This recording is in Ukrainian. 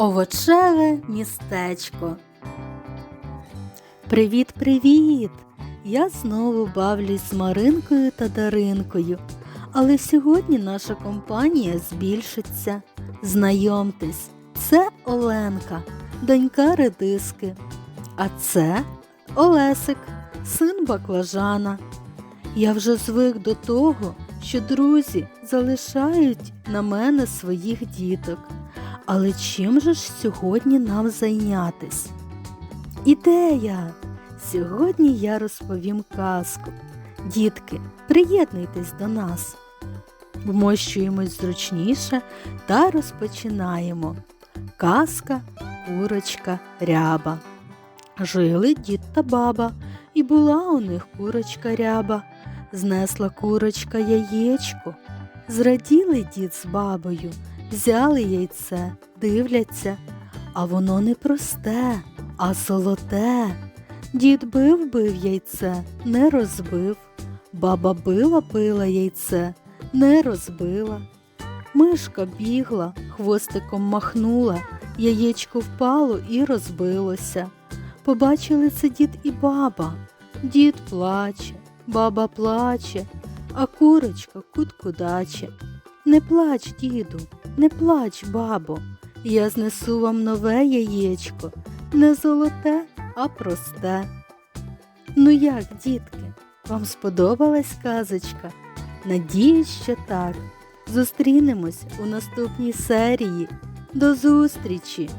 Овочеве містечко. Привіт-привіт! Я знову бавлюсь з Маринкою та Даринкою. Але сьогодні наша компанія збільшиться. Знайомтесь, це Оленка, донька редиски. А це Олесик, син баклажана. Я вже звик до того, що друзі залишають на мене своїх діток. Але чим же ж сьогодні нам зайнятись? Ідея! Сьогодні я розповім казку. Дітки, приєднуйтесь до нас. Вмощуємось зручніше та розпочинаємо. Казка, курочка, ряба. Жили дід та баба, і була у них курочка ряба. Знесла курочка яєчко. Зраділи дід з бабою, взяли яйце, дивляться, а воно не просте, а золоте. Дід бив бив яйце, не розбив. Баба била била яйце, не розбила. Мишка бігла, хвостиком махнула, яєчко впало і розбилося. Побачили це дід і баба. Дід плаче, баба плаче, а курочка куткудаче. Не плач, діду, не плач, бабо, я знесу вам нове яєчко, не золоте, а просте. Ну як, дітки, вам сподобалась казочка? Надіюсь, що так. Зустрінемось у наступній серії. До зустрічі!